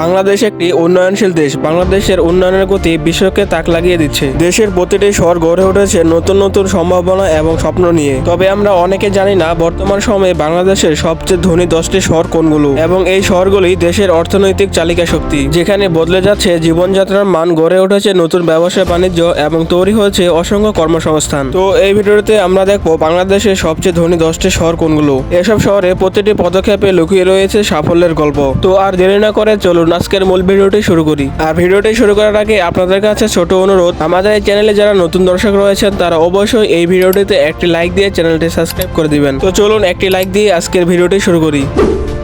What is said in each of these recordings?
বাংলাদেশ একটি উন্নয়নশীল দেশ। বাংলাদেশের উন্নয়নের গতি বিশ্বকে তাক লাগিয়ে দিচ্ছে। দেশের প্রতিটি শহর গড়ে উঠেছে নতুন নতুন সম্ভাবনা এবং স্বপ্ন নিয়ে। তবে আমরা অনেকে জানি না বর্তমান সময়ে বাংলাদেশের সবচেয়ে ধনী দশটি শহর কোনগুলো। এবং এই শহরগুলি দেশের অর্থনৈতিক চালিকা শক্তি, যেখানে বদলে যাচ্ছে জীবনযাত্রার মান, গড়ে উঠেছে নতুন ব্যবসা বাণিজ্য এবং তৈরি হয়েছে অসংখ্য কর্মসংস্থান। তো এই ভিডিওতে আমরা দেখব বাংলাদেশের সবচেয়ে ধনী দশটি শহর কোনগুলো। এসব শহরে প্রতিটি পদক্ষেপে লুকিয়ে রয়েছে সাফল্যের গল্প। তো আর দেরি না করে চলুন আজকের মূল ভিডিওটি শুরু করি। আর ভিডিওটি শুরু করার আগে আপনাদের কাছে ছোট অনুরোধ, আমাদের এই চ্যানেলে যারা নতুন দর্শক রয়েছেন, তারা অবশ্যই এই ভিডিওটিতে একটি লাইক দিয়ে চ্যানেলটি সাবস্ক্রাইব করে দিবেন। তো চলুন একটি লাইক দিয়ে আজকের ভিডিওটি শুরু করি।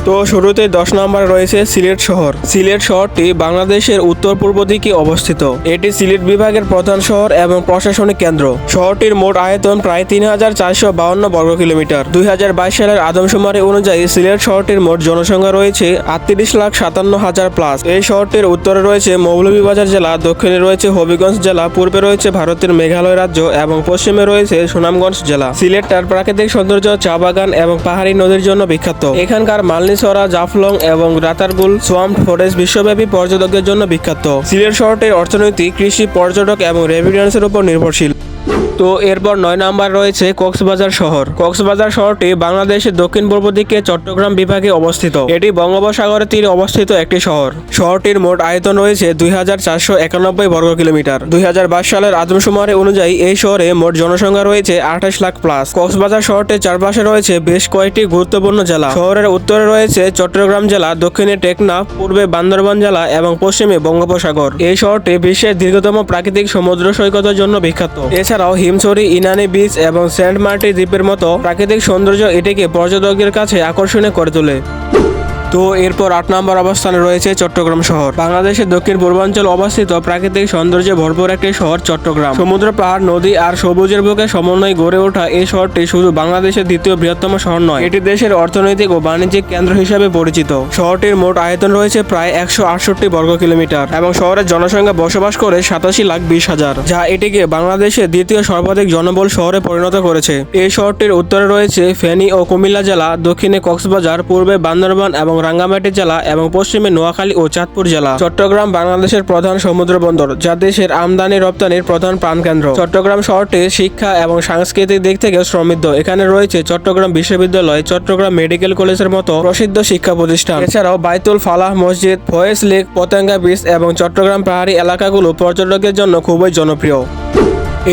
তো শুরুতে দশ নম্বর রয়েছে সিলেট শহর। সিলেট শহরটি বাংলাদেশের উত্তর পূর্ব দিকে অবস্থিত। এটি সিলেট বিভাগের প্রধান শহর এবং প্রশাসনিক কেন্দ্র। শহরটির মোট আয়তন প্রায় তিন হাজার চারশো বাউন্ন বর্গ কিলোমিটার। দুই হাজার বাইশ সালের আদমশুমারি অনুযায়ী সিলেট শহরটির মোট জনসংখ্যা রয়েছে আটত্রিশ লাখ সাতান্ন হাজার প্লাস। এই শহরটির উত্তরে রয়েছে মৌলভীবাজার জেলা, দক্ষিণে রয়েছে হবিগঞ্জ জেলা, পূর্বে রয়েছে ভারতের মেঘালয় রাজ্য এবং পশ্চিমে রয়েছে সুনামগঞ্জ জেলা। সিলেট তার প্রাকৃতিক সৌন্দর্য চা বাগান এবং পাহাড়ি নদীর জন্য বিখ্যাত। এখানকার মালনিছড়া জাফলং এবং রাতারগুল সোয়াম ফরেস্ট বিশ্বব্যাপী পর্যটকদের জন্য বিখ্যাত। সিলেট শহরটির অর্থনীতি কৃষি, পর্যটক এবং রেভিডেন্সের উপর নির্ভরশীল। তো এরপর নয় নাম্বার রয়েছে কক্সবাজার শহর। কক্সবাজার শহরটি বাংলাদেশের দক্ষিণ পূর্ব দিকে চট্টগ্রাম বিভাগে অবস্থিত। এটি বঙ্গোপসাগরের তীরে অবস্থিত একটি শহর। শহরটির মোট আয়তন রয়েছে দুই হাজার চারশো একানব্বই বর্গ কিলোমিটার। দুই হাজার বাইশ সালের আদমশুমারি অনুযায়ী এই শহরে মোট জনসংখ্যা রয়েছে আঠাশ লাখ প্লাস। কক্সবাজার শহরটির চারপাশে রয়েছে বেশ কয়েকটি গুরুত্বপূর্ণ জেলা। শহরের উত্তরে রয়েছে চট্টগ্রাম জেলা, দক্ষিণে টেকনাফ পূর্বে বান্দরবান জেলা এবং পশ্চিমে বঙ্গোপসাগর। এই শহরটি বিশ্বের দীর্ঘতম প্রাকৃতিক সমুদ্র সৈকতের জন্য বিখ্যাত। এছাড়াও হিমছড়ি, ইনানি বিচ এবং সেন্ট মার্টি দ্বীপের মতো প্রাকৃতিক সৌন্দর্য এটিকে পর্যটকদের কাছে আকর্ষণীয় করে তোলে। তো এরপর আট নম্বর অবস্থানে রয়েছে চট্টগ্রাম শহর। বাংলাদেশের দক্ষিণ পূর্বাঞ্চল অবস্থিত প্রাকৃতিক সৌন্দর্যে ভরপুর একটি শহর চট্টগ্রাম। সমুদ্র পাহাড় নদী আর সবুজের বুকে সমন্বয় গড়ে ওঠা এই শহরটি শুধু বাংলাদেশের দ্বিতীয় বৃহত্তম শহর নয়, এটি দেশের অর্থনৈতিক ও বাণিজ্যিক কেন্দ্র হিসেবে পরিচিত। শহরটির মোট আয়তন রয়েছে প্রায় একশো আটষট্টি বর্গ কিলোমিটার এবং শহরের জনসংখ্যা বসবাস করে সাতাশি লাখ বিশ হাজার, যা এটিকে বাংলাদেশের দ্বিতীয় সর্বাধিক জনবল শহরে পরিণত করেছে। এই শহরটির উত্তরে রয়েছে ফেনী ও কুমিল্লা জেলা, দক্ষিণে কক্সবাজার, পূর্বে বান্দরবান এবং রাঙ্গামাটি জেলা এবং পশ্চিমে নোয়াখালী ও চাঁদপুর জেলা। চট্টগ্রাম বাংলাদেশের প্রধান সমুদ্র বন্দর, যা দেশের আমদানি রপ্তানির প্রধান প্রাণকেন্দ্র। চট্টগ্রাম শহরটি শিক্ষা এবং সাংস্কৃতিক দিক থেকে সমৃদ্ধ। এখানে রয়েছে চট্টগ্রাম বিশ্ববিদ্যালয়, চট্টগ্রাম মেডিকেল কলেজের মতো প্রসিদ্ধ শিক্ষা প্রতিষ্ঠান। এছাড়াও বাইতুল ফালাহ মসজিদ, ফয়েজ লেক পতেঙ্গা বিচ এবং চট্টগ্রাম পাহাড়ি এলাকাগুলো পর্যটকের জন্য খুবই জনপ্রিয়।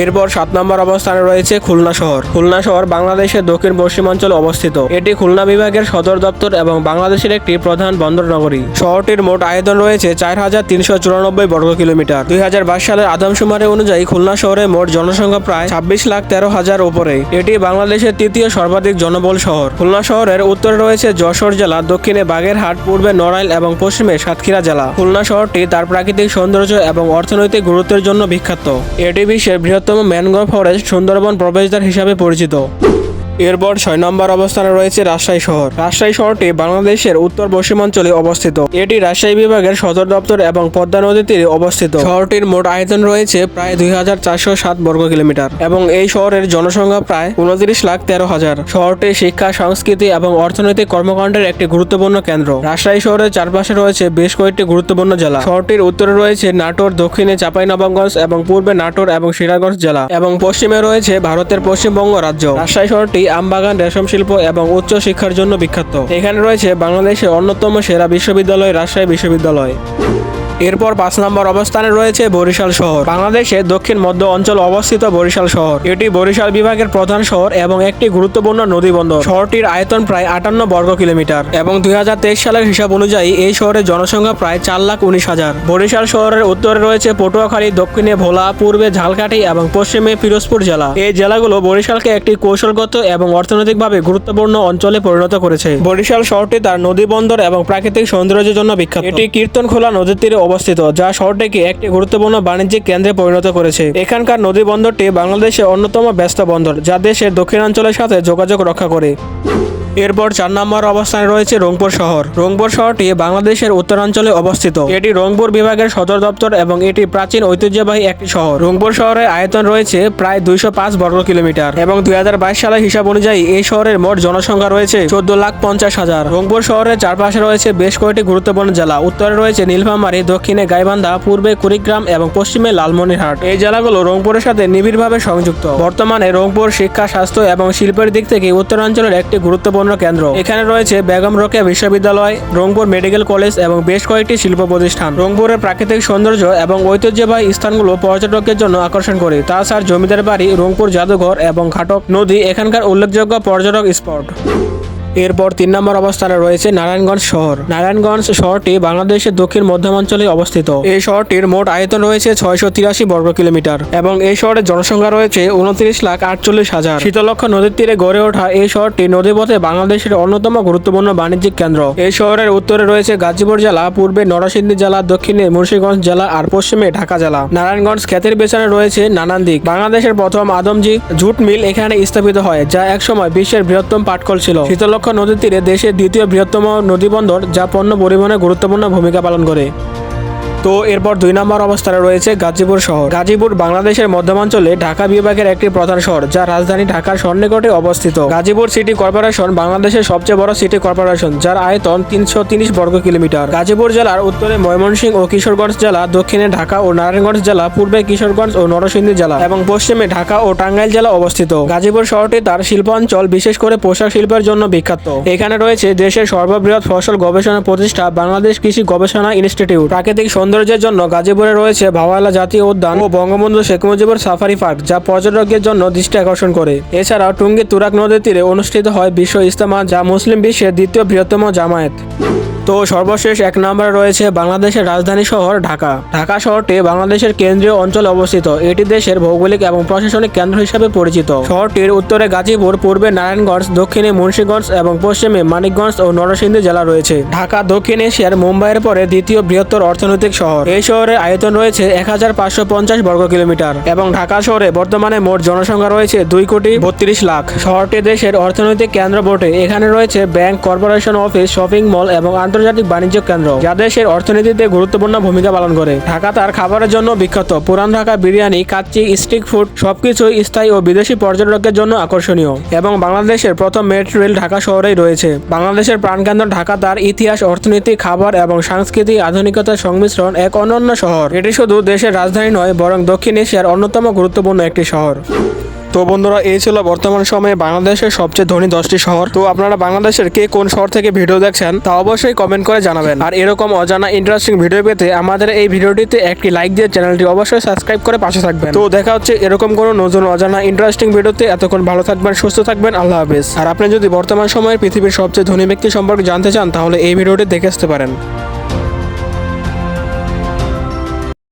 এরপর সাত নম্বর অবস্থানে রয়েছে খুলনা শহর। খুলনা শহর বাংলাদেশের দক্ষিণ পশ্চিমাঞ্চলে অবস্থিত। এটি খুলনা বিভাগের সদর দপ্তর এবং বাংলাদেশের একটি প্রধান বন্দর নগরী। শহরটির মোট আয়তন রয়েছে চার হাজার তিনশো চুরানব্বই বর্গ কিলোমিটার। দুই হাজার বাইশ সালের আদমশুমারি অনুযায়ী খুলনা শহরে মোট জনসংখ্যা প্রায় ছাব্বিশ লাখ তেরো হাজার উপরে। এটি বাংলাদেশের তৃতীয় সর্বাধিক জনবল শহর। খুলনা শহরের উত্তরে রয়েছে যশোর জেলা, দক্ষিণে বাগেরহাট, পূর্বে নড়াইল এবং পশ্চিমে সাতক্ষীরা জেলা। খুলনা শহরটি তার প্রাকৃতিক সৌন্দর্য এবং অর্থনৈতিক গুরুত্বের জন্য বিখ্যাত। এটি বিশ্বের বৃহত্তম ম্যানগ্রোভ ফরেস্ট সুন্দরবন প্রবেশদ্বার হিসাবে পরিচিত। এরপর ছয় নম্বর অবস্থানে রয়েছে রাজশাহী শহর। রাজশাহী শহরটি বাংলাদেশের উত্তর পশ্চিমাঞ্চলে অবস্থিত। এটি রাজশাহী বিভাগের সদর দপ্তর এবং পদ্মা নদীর তীরে অবস্থিত। শহরটির মোট আয়তন রয়েছে প্রায় দুই হাজার চারশো সাত বর্গ কিলোমিটার এবং এই শহরের জনসংখ্যা প্রায় উনত্রিশ লাখ তেরো হাজার। শহরটি শিক্ষা, সংস্কৃতি এবং অর্থনৈতিক কর্মকাণ্ডের একটি গুরুত্বপূর্ণ কেন্দ্র। রাজশাহী শহরের চারপাশে রয়েছে বেশ কয়েকটি গুরুত্বপূর্ণ জেলা। শহরটির উত্তরে রয়েছে নাটোর, দক্ষিণে চাঁপাইনবাবগঞ্জ এবং পূর্বে নাটোর এবং সিরাজগঞ্জ জেলা এবং পশ্চিমে রয়েছে ভারতের পশ্চিমবঙ্গ রাজ্য। রাজশাহী শহরটি আমবাগান রেশম শিল্প এবং উচ্চ শিক্ষার জন্য বিখ্যাত। এখানে রয়েছে বাংলাদেশের অন্যতম সেরা বিশ্ববিদ্যালয় রাজশাহী বিশ্ববিদ্যালয়। এরপর পাঁচ নম্বর অবস্থানে রয়েছে বরিশাল শহর। বাংলাদেশের দক্ষিণ মধ্য অঞ্চল অবস্থিত বরিশাল শহর। এটি বরিশাল বিভাগের প্রধান শহর এবং একটি গুরুত্বপূর্ণ নদী বন্দর শহরটির আয়তন প্রায় আটান্ন বর্গ কিলোমিটার এবং দুই হাজার তেইশ সালের হিসাব অনুযায়ী এই শহরের জনসংখ্যা প্রায় চার লাখ উনিশ হাজার। বরিশাল শহরের উত্তরে রয়েছে পটুয়াখালী, দক্ষিণে ভোলা, পূর্বে ঝালকাঠি এবং পশ্চিমে ফিরোজপুর জেলা। এই জেলাগুলো বরিশালকে একটি কৌশলগত এবং অর্থনৈতিকভাবে গুরুত্বপূর্ণ অঞ্চলে পরিণত করেছে। বরিশাল শহরটি তার নদী বন্দর এবং প্রাকৃতিক সৌন্দর্যের জন্য বিখ্যাত। এটি কীর্তনখোলা নদীর তীরে অবস্থিত, যা শহরটিকে একটি গুরুত্বপূর্ণ বাণিজ্যিক কেন্দ্রে পরিণত করেছে। এখানকার নদী বন্দরটি বাংলাদেশের অন্যতম ব্যস্ত বন্দর, যা দেশের দক্ষিণাঞ্চলের সাথে যোগাযোগ রক্ষা করে। এরপর চার নম্বর অবস্থানে রয়েছে রংপুর শহর। রংপুর শহরটি বাংলাদেশের উত্তরাঞ্চলে অবস্থিত। এটি রংপুর বিভাগের সদর দপ্তর এবং এটি প্রাচীন ঐতিহ্যবাহী একটি শহর। রংপুর শহরের আয়তন রয়েছে প্রায় দুইশো পাঁচ বর্গ কিলোমিটার এবং দুই হাজার বাইশ সালের হিসাব অনুযায়ী এই শহরের মোট জনসংখ্যা রয়েছে চোদ্দ লাখ পঞ্চাশ হাজার। রংপুর শহরের চারপাশে রয়েছে বেশ কয়েকটি গুরুত্বপূর্ণ জেলা। উত্তরে রয়েছে নীলফামারী, দক্ষিণে গাইবান্ধা, পূর্বে কুড়িগ্রাম এবং পশ্চিমে লালমনিরহাট। এই জেলাগুলো রংপুরের সাথে নিবিড়ভাবে সংযুক্ত। বর্তমানে রংপুর শিক্ষা, স্বাস্থ্য এবং শিল্পের দিক থেকে উত্তরাঞ্চলের একটি গুরুত্বপূর্ণ কেন্দ্র। এখানে রয়েছে বেগম রোকেয়া বিশ্ববিদ্যালয়, রংপুর মেডিকেল কলেজ এবং বেশ কয়েকটি শিল্প প্রতিষ্ঠান রংপুরের প্রাকৃতিক সৌন্দর্য এবং ঐতিহ্যবাহী স্থানগুলো পর্যটকদের জন্য আকর্ষণ করে। তাছাড়া জমিদার বাড়ি, রংপুর জাদুঘর এবং ঘাটক নদী এখানকার উল্লেখযোগ্য পর্যটক স্পট। এরপর তিন নম্বর অবস্থানে রয়েছে নারায়ণগঞ্জ শহর। নারায়ণগঞ্জ শহরটি বাংলাদেশের দক্ষিণ মধ্যাঞ্চলে অবস্থিত। এই শহরটির মোট আয়তন রয়েছে ছয়শো তিরাশি বর্গ কিলোমিটার এবং এই শহরের জনসংখ্যা রয়েছে উনত্রিশ লাখ আটচল্লিশ হাজার। শীতলক্ষ নদীর তীরে গড়ে ওঠা এই শহরটি নদীপথে বাংলাদেশের অন্যতম গুরুত্বপূর্ণ বাণিজ্যিক কেন্দ্র। এই শহরের উত্তরে রয়েছে গাজীপুর জেলা, পূর্বে নরসিংদী জেলা, দক্ষিণে মুন্সিগঞ্জ জেলা আর পশ্চিমে ঢাকা জেলা। নারায়ণগঞ্জ খ্যাতির পেছনে রয়েছে নানান দিক। বাংলাদেশের প্রথম আদমজি জুট মিল এখানে স্থাপিত হয়, যা একসময় বিশ্বের বৃহত্তম পাটকল ছিল। শীতলক্ষ নদীর তীরে দেশের দ্বিতীয় বৃহত্তম নদীবন্দর যা পণ্য পরিবহনে গুরুত্বপূর্ণ ভূমিকা পালন করে। তো এরপর দুই নম্বর অবস্থানে রয়েছে গাজীপুর শহর। গাজীপুর বাংলাদেশের মধ্যাঞ্চলে ঢাকা বিভাগের একটি প্রধান শহর যা রাজধানী ঢাকার সন্নিকটে অবস্থিত। গাজীপুর সিটি কর্পোরেশন বাংলাদেশের সবচেয়ে বড় সিটি কর্পোরেশন, যার আয়তন তিনশো বর্গ কিলোমিটার। গাজীপুর জেলার উত্তরে ময়মনসিংহ ও কিশোরগঞ্জ জেলা, দক্ষিণে ঢাকা ও নারায়ণগঞ্জ জেলা, পূর্বে কিশোরগঞ্জ ও নরসিংদী জেলা এবং পশ্চিমে ঢাকা ও টাঙ্গাইল জেলা অবস্থিত। গাজীপুর শহরটি তার শিল্পাঞ্চল, বিশেষ করে পোশাক শিল্পের জন্য বিখ্যাত। এখানে রয়েছে দেশের সর্ববৃহৎ ফসল গবেষণা প্রতিষ্ঠা, বাংলাদেশ কৃষি গবেষণা ইনস্টিটিউট। প্রাকৃতিক সৌন্দর্যের জন্য গাজীপুরে রয়েছে ভাওয়ালা জাতীয় উদ্যান ও বঙ্গবন্ধু শেখ মুজিবুর সাফারি পার্ক, যা পর্যটকদের জন্য দৃষ্টি আকর্ষণ করে। এছাড়াও টুঙ্গি তুরাক নদীর তীরে অনুষ্ঠিত হয় বিশ্ব ইস্তেমা যা মুসলিম বিশ্বের দ্বিতীয় বৃহত্তম জামায়াত। তো সর্বশেষ এক নম্বরে রয়েছে বাংলাদেশের রাজধানী শহর ঢাকা। ঢাকা শহরটি বাংলাদেশের কেন্দ্রীয় অঞ্চলে অবস্থিত। এটি দেশের ভৌগোলিক এবং প্রশাসনিক কেন্দ্র হিসেবে পরিচিত। শহরটির উত্তরে গাজীপুর, পূর্বে নারায়ণগঞ্জ, দক্ষিণে মুন্সীগঞ্জ এবং পশ্চিমে মানিকগঞ্জ ও নরসিংদী জেলা রয়েছে। ঢাকা, দক্ষিণ এশিয়ার মুম্বাইয়ের পরে দ্বিতীয় বৃহত্তর অর্থনৈতিক শহর। এই শহরের আয়তন রয়েছে এক হাজার পাঁচশো পঞ্চাশ বর্গ কিলোমিটার এবং ঢাকা শহরে বর্তমানে মোট জনসংখ্যা রয়েছে দুই কোটি বত্রিশ লাখ। শহরটি দেশের অর্থনৈতিক কেন্দ্র বটে এখানে রয়েছে bank, corporation office, shopping mall এবং আন্তর্জাতিক বাণিজ্য কেন্দ্র, যা দেশের অর্থনীতিতে গুরুত্বপূর্ণ ভূমিকা পালন করে। ঢাকা তার খাবারের জন্য বিখ্যাত। পুরান ঢাকা বিরিয়ানি, কাচ্চি, স্ট্রিট ফুড সবকিছুই স্থায়ী ও বিদেশি পর্যটকদের জন্য আকর্ষণীয় এবং বাংলাদেশের প্রথম মেট্রো রেল ঢাকা শহরেই রয়েছে। বাংলাদেশের প্রাণকেন্দ্র ঢাকা তার ইতিহাস, অর্থনীতি, খাবার এবং সাংস্কৃতিক আধুনিকতার সংমিশ্রণ এক অনন্য শহর। এটি শুধু দেশের রাজধানী নয়, বরং দক্ষিণ এশিয়ার অন্যতম গুরুত্বপূর্ণ একটি শহর। তো বন্ধুরা, এই ছিল বর্তমান সময়ে বাংলাদেশের সবচেয়ে ধনী দশটি শহর। তো আপনারা বাংলাদেশের কে কোন শহর থেকে ভিডিও দেখছেন, তা অবশ্যই কমেন্ট করে জানাবেন। আর এরকম অজানা ইন্টারেস্টিং ভিডিও পেতে আমাদের এই ভিডিওটিতে একটি লাইক দিয়ে চ্যানেলটি অবশ্যই সাবস্ক্রাইব করে পাশে থাকবেন। তো দেখা হচ্ছে এরকম কোনো নতুন অজানা ইন্টারেস্টিং ভিডিওতে এতক্ষণ ভালো থাকবেন, সুস্থ থাকবেন, আল্লাহ হাফেজ। আর আপনি যদি বর্তমান সময়ের পৃথিবীর সবচেয়ে ধনী ব্যক্তি সম্পর্কে জানতে চান, তাহলে এই ভিডিওটি দেখে আসতে পারেন।